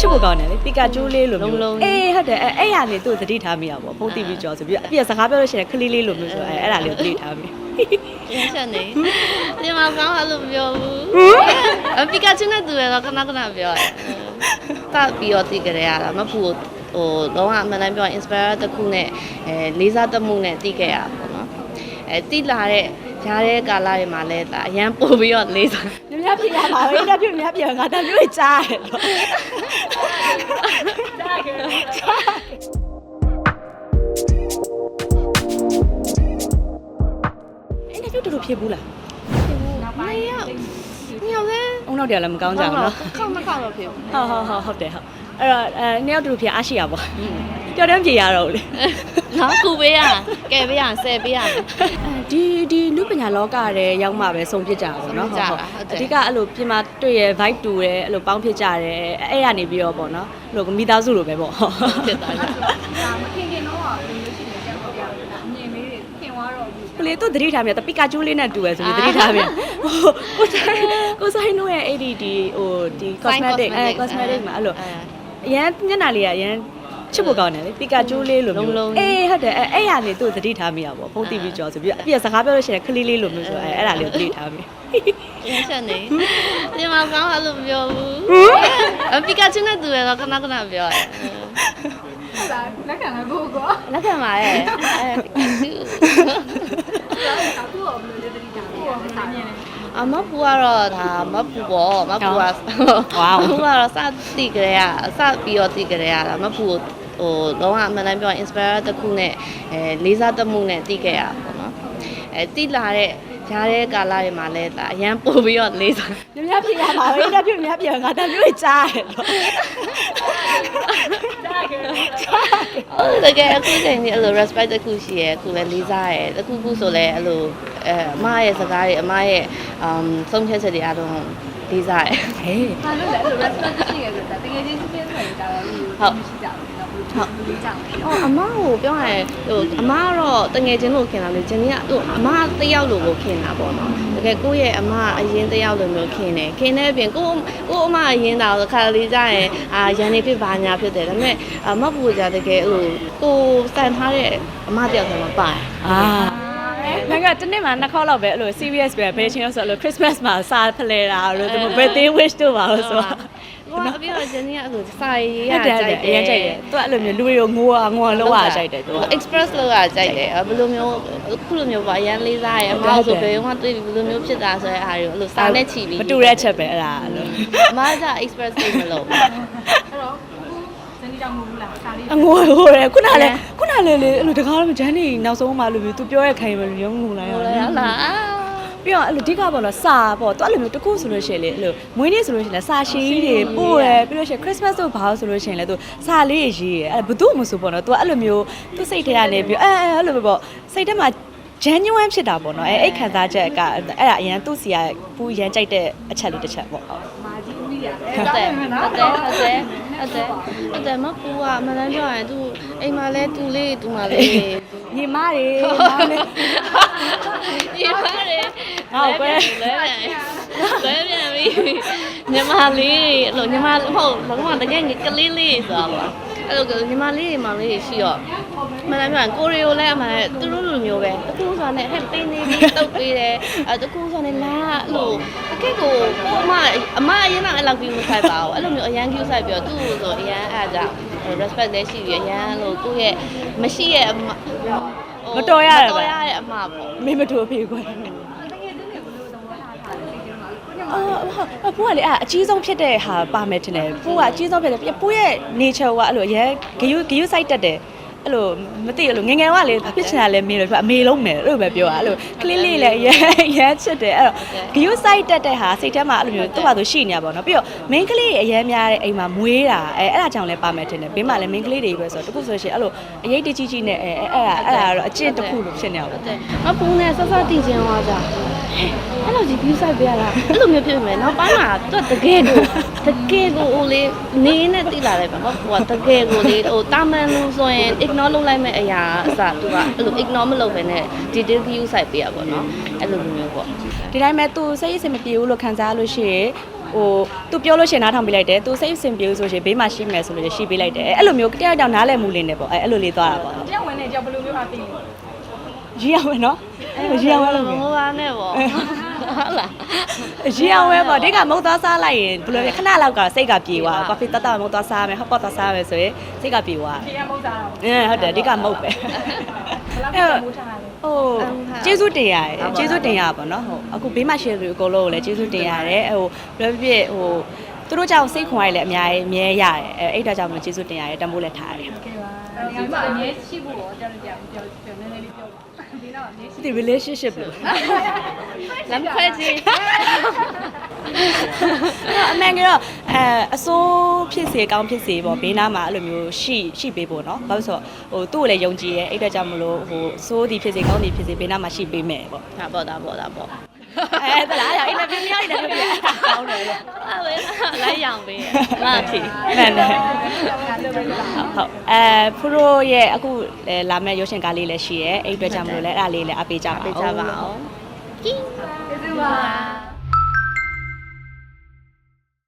ချစ်ဖို့ကောင်းတယ်လေပီကာချူလေးလိုမျိုးလုံးလုံးအေးဟုတ်တယ်အဲ့အဲ့ရနေသူ့သတိထားမိရပါဘောဖုန်းတီဗီကြော်ဆိုပြီးအပြည့်စကားပြောလို့ရှိရင်ခလေးလေးလိုမျိုးဆိုအဲ့အဲ့ဒါလေးကိုသတိထားမိရင်းချက်နေဒီမှာကောင်းအဲ့လိုမပြောဘူးအပီကာချူနဲ့တူရတော့ခဏခဏပြောတယ်တပြီးတော့သိကြရတာမဖူဟိုတော့အမှန်တမ်းပြောရင် inspire တစ်ခုနဲ့အဲလေးစားတမှုနဲ့သိခဲ့ရတာပေါ့နော်အဲတိလာတဲ့ ရတဲ့ကာလတွေမှာလည်းဒါအရန်ပို့ပြီးတော့လေးစားများများဖြစ်ရပါဘူး။များဖြစ်များဖြစ်ငါတမျိုးကြားတယ်။ကြားတယ်။ကြားအဲ့ဒါတို့တို့ဖြစ်ဘူးလားဖြစ်ဘူးနောက်ပိုင်းညောင်လဲအုံနောက်တရလည်းမကောင်းကြဘူးเนาะခောက်မခောက်တော့ဖြစ်ဘူးဟုတ်ဟုတ်ဟုတ်ဟုတ်တယ်ဟုတ်အဲ့တော့အဲညောင်တို့ဖြစ်အားရှိရပါဘူး ပျော်တမ်းပြေရတော့လေနော်ကူပေးရကဲပေးရဆယ်ပေးရဒီဒီနုပညာလောကတဲ့ရောက်မှပဲဆုံးဖြစ်ကြတာပေါ့နော်ဟုတ်ဟုတ်အဓိကအဲ့လိုပြင်မာတွေ့ရ vibe တူရဲအဲ့လိုပေါင်းဖြစ်ကြတယ်အဲ့ရနေပြီးတော့ပေါ့နော်အဲ့လိုမိသားစုလိုပဲပေါ့ဖြစ်သွားကြဒါမခင်ခင်တော့ဘယ်လိုရှိနေကြပေါ့ဗျာအမြင်လေးတွေခင်သွားတော့ဘူးကလေးတို့တတိထားမြတ်တပီကာကျူးလေးနဲ့တူရဲဆိုပြီးတတိထားမြတ်ဟိုကိုဆိုင်ကိုဆိုင်နိုရဲ့အဲ့ဒီဒီဟိုဒီ cosmetic အဲ cosmetic မှာအဲ့လိုအရန်ညနာလေးကအရန် ချစ်ဖို့ကောင်းတယ်လေပီကာချူးလေးလိုမျိုးအေးဟုတ်တယ်အဲ့အဲ့ရနေသူသတိထားမိရပါဘောဖုန်းတီဗီကြော်ဆိုပြီးအပြည့်စကားပြောလို့ရှိရင်ခလေးလေးလိုမျိုးဆိုအဲ့အဲ့ဒါလေးကိုသတိထားမိရင်းချက်နေဒီမှာကောင်းအဲ့လိုမပြောဘူးအပီကာချူနဲ့တူရတော့ခဏခဏပြောတယ်ဟုတ်လားလက်ခံလည်းကိုကောလက်ခံပါရဲ့အဲပီကာချူအခုတော့ဘယ်လိုလဲတတိတာကိုဘယ်လိုမြင်လဲ အမပူကတော့ဒါမပူပေါ့မပူကဝေါမပူကတော့စတိကြရစပြီးတော့တိကြရတာမပူဟိုတော့အမှန်တမ်းပြောရင် inspire တစ်ခုနဲ့အဲလေးစားတမှုနဲ့တိခဲ့ရပါတော့အဲတိလာတဲ့ရားတဲ့ကာလတွေမှာလဲဒါအရန်ပို့ပြီးတော့လေးစားမြများဖြစ်ရပါဘူးအဲ့ဒါဖြစ်များပြငါတမ်းမျိုးကြားတယ်တော့ဟုတ်တကယ်အခုချိန်ကြီးအဲ့လို respect တစ်ခုရှိရယ်အခုလည်းလေးစားရယ်တစ်ခုခုဆိုလည်းအဲ့လို အဲအမရဲ့စကားတွေအမရဲ့အမ်ဆုံးဖြတ်ချက်တွေအားလုံးလေးစားရယ်ဟေးဘာလို့လဲအဲ့လို respect ရှိရဆိုတာတကယ်ချင်းချင်းဆိုရင်ဒါတော့မရှိကြဘူးနော်ဘူးဘူးကြောက်တယ်အော်အမကိုပြောရရင်ဟိုအမကတော့တငယ်ချင်းလို့ခင်တာလေဂျန်နီကဟိုအမတယောက်လိုကိုခင်တာပေါ့နော်တကယ်ကိုယ့်ရဲ့အမအရင်တယောက်လိုမျိုးခင်တယ်ခင်တဲ့အပြင်ကိုကိုအမအရင်တာခါလေးကြရင်အာရန်နေဖြစ်ပါညာဖြစ်တယ်ဒါပေမဲ့အမပူကြတကယ်ဟိုကိုစံထားတဲ့အမတယောက်ဆိုမှပါတယ်အာငါ ကတနေ့မှနှစ်ခေါက်လောက်ပဲအဲ့လို serious ပဲဘယ်ချင်းလို့ဆိုအဲ့လို Christmas မှာစားဖလဲတာလို့ဒီ birthday wish တို့ပါလို့ဆိုတော့ဟိုအပြီးတော့ဂျန်နီကအဲ့လိုစာရေးရဟုတ်တယ်ကြိုဟုတ်က်တယ်တယ်အရင်ကြိုက်တယ်သူကအဲ့လိုမျိုးလူတွေကိုငိုอ่ะငိုအောင်လောက်ရကြိုက်တယ်သူက express လောက်ရကြိုက်တယ်ဘယ်လိုမျိုးခုလိုမျိုးပါအရန်လေးစားရအမဆိုဘယ်မှတွေ့ဘယ်လိုမျိုးဖြစ်တာဆိုတဲ့အားတွေကိုအဲ့လိုစာနဲ့ချီပြီးမတူတဲ့အချက်ပဲအဲ့ဒါအဲ့လိုအမက express သိမလို့အဲ့တော့ ဇနီးကြောင့်မဟုတ်ဘူးလားခါလေးအငိုဟိုရခုနလည်းခုနလည်းလေအဲ့လိုတကားတော့ဂျန်နေနောက်ဆုံးမှလို့ပြီးသူပြောရခိုင်ပဲလို့ရုံးငိုလိုက်ရဟိုအောင်လည်းဟာလားပြီးတော့အဲ့လိုအဓိကပေါ့နော်စာပေါ့သူအဲ့လိုမျိုးတစ်ခုဆိုလို့ရှိရင်လေအဲ့လိုမွေးနေ့ဆိုလို့ရှိရင်လည်းစာရှည်ကြီးတွေပို့ရပြီးလို့ရှိရင် Christmas တို့ဘာလို့ဆိုလို့ရှိရင်လည်းသူစာလေးရေးရအဲ့ဘသူမှမဆိုပေါ့နော်သူအဲ့လိုမျိုးသူစိတ်ထဲကနေပြီးအဲအဲ့လိုပဲပေါ့စိတ်ထဲမှာ genuine ဖြစ်တာပေါ့နော်အဲအဲ့ခံစားချက်ကအဲ့ဒါအရင်သူ့စီကပူရန်ကြိုက်တဲ့အချက်လေးတစ်ချက်ပေါ့ဟုတ်မာကြီးဦးကြီးရ ဟုတ်တယ်ဟုတ်တယ်ဟုတ်တယ်ဟုတ်တယ်ဟုတ်တယ်မပူอ่ะမလန်းပြောရရင် तू အိမ်မှာလဲတူလေးတူမလေး ညီမတွေမောင်လေး ညီမလေး ငါ့ကိုပဲ လဲပြန်လဲပြန်ပြီညီမလေးအဲ့လိုညီမဟုတ်လုံးဝတကယ်ကလေးလေးဆိုတော့အဲ့လိုညီမလေးညီမလေးရှိတော့ မလန်းပြောရင်ကိုရီယိုလဲအမှန်သူတို့လိုမျိုးပဲတကူဆိုနဲ့ဟဲ့ပေးနေပြီးတုတ်ပေးတယ်အဲတကူဆိုနဲ့လာအဲ့လိုတကယ်ကိုကိုအမအမအရင်ကအဲ့လောက်ပြီးမဆိုင်ပါဘူးအဲ့လိုမျိုးအရန် Q ဆိုင်ပြီးတော့သူ့ကိုဆိုအရန်အားကြောင့် respect လည်းရှိပြီးအရန်လို့ကိုယ့်ရဲ့မရှိရဲ့အမမတော်ရရမပါတော်ရရဲ့အမပေါ့မေမထိုးဖေးခွဲတကယ်ချင်းတွေဘယ်လိုသဘောထားထားလဲသိကြမှာကိုညမအော်ဟုတ်ပူကလေအဲ့အကြီးဆုံးဖြစ်တဲ့ဟာပါမယ်ထင်တယ်ပူကအကြီးဆုံးဖြစ်တယ်ပူရဲ့ nature ကအဲ့လိုရဲဂယုဂယုစိုက်တတ်တယ် အဲ့လိုမသိအဲ့လိုငယ်ငယ်ကလေဘာဖြစ်ချင်တာလဲမေးလို့ပြောအမေလုံးမယ်အဲ့လိုပဲပြောတာအဲ့လိုကလေးလေးလည်းရဲရဲချစ်တယ်အဲ့တော့ဂယုစိုက်တတ်တဲ့ဟာစိတ်ထဲမှာအဲ့လိုမျိုးသူ့ဘာသူရှိနေတာပေါ့နော်ပြီးတော့ main ကလေးအရဲများတဲ့အိမ်မှာမွေးတာအဲအဲ့ဒါကြောင့်လည်းပါမယ်ထင်တယ်ဘေးမှာလည်း main ကလေးတွေပဲဆိုတော့တခုဆိုလို့ရှိရင်အဲ့လိုအရေးတကြီးကြီးနဲ့အဲအဲ့ဒါအဲ့ဒါကတော့အကျင့်တစ်ခုလို့ဖြစ်နေတာပေါ့တဲ့မပူနဲ့ဆက်ဆက်တည်ခြင်းသွားကြ ဟဲ့အဲ့လိုကြီး view site ပေးရလားအဲ့လိုမျိုးဖြစ်မယ်နောက်ပိုင်းမှာသူကတကယ်ကိုတကယ်ကိုဟိုလေနေနဲ့တိလာတယ်ဗျနော်ဟိုကတကယ်ကိုလေဟိုတာမန်လို့ဆိုရင် ignore လုပ်လိုက်မဲ့အရာအစသူကအဲ့လို ignore မလုပ်ဘဲနဲ့ detail view site ပေးရပေါ့နော်အဲ့လိုမျိုးပေါ့ဒီတိုင်းမဲ့သူစိတ်အဆင်မပြေဘူးလို့ခံစားလို့ရှိရင်ဟိုသူပြောလို့ရှင်နားထောင်ပေးလိုက်တယ်သူစိတ်အဆင်ပြေလို့ဆိုရှင်ဘေးမှာရှိမယ်ဆိုလို့ရှိပေးလိုက်တယ်အဲ့လိုမျိုးတရားကြောင့်နားလည်မှုလင်းနေပေါ့အဲ့လိုလေးသွားတာပေါ့တရားဝင်နေကြောက်ဘယ်လိုမျိုးအသိလဲ ရီအောင်ပဲနော်ရီအောင်ပဲလို့ဟိုပါနဲ့ပေါ့ဟုတ်လားရီအောင်ပဲပေါ့ဒီကမုတ်သွားစားလိုက်ရင်ဘယ်လိုလဲခဏလောက်ကစိတ်ကပြေသွားကော်ဖီတတ်တာမုတ်သွားစားမယ်ဟော့ပေါ့သွားစားမယ်ဆိုရင်စိတ်ကပြေသွားဒီကမဟုတ်တာတော့အင်းဟုတ်တယ်ဒီကမုတ်ပဲဘယ်လောက်မိုးထားလဲဟိုကျေးဇူးတင်ရတယ်ကျေးဇူးတင်ရပါတော့ဟိုအခုဘေးမှာရှိတဲ့လူအကုန်လုံးကိုလည်းကျေးဇူးတင်ရတယ်ဟိုဘယ်လိုဖြစ်ဟိုသူတို့ကြောင့်စိတ်ခွန်ရည်လည်းအများကြီးအမြဲရတယ်အဲအဲ့ဒါကြောင့်မလို့ကျေးဇူးတင်ရတယ်တမိုးလည်းထားရတယ်ကဲပါဒီမှာအမြဲရှိဖို့ရောကြောက်ကြပြောပြောနည်းနည်းလေးပြော ဒီတော့ relationship ဒီ relationship လို့လမ်းခွဲခြင်းအမှန်ကတော့အဲအစိုးဖြစ်စေကောင်းဖြစ်စေပေါ့ဘေးနားမှာအဲ့လိုမျိုးရှိရှိပေးဖို့နော်ဘာလို့ဆိုတော့ဟိုသူ့ကိုလည်းယုံကြည်ရဲအဲ့အတွက်ကြောင့်မလို့ဟိုစိုးဒီဖြစ်စေကောင်းဒီဖြစ်စေဘေးနားမှာရှိပေးမယ်ပေါ့ဟာပေါ့တာပေါ့တာပေါ့ အဲတလားအဲ့ဒါပြမြောက်နေတယ်ပြကောင်းတယ်လေအဲ့လေလိုက်ရောင်ပေးရလာချီမှန်တယ်လုပ်ပေးပါဟုတ်အဲဖူရိုရဲ့အခုလည်းလာမယ့်ရုပ်ရှင်ကားလေးလည်းရှိရဲအဲ့အတွက်ကြောင့်မလို့လည်းအဲ့ဒါလေးလည်းအပေးကြပါပေးအောင်ကြပါအောင်ကျေးဇူးပါ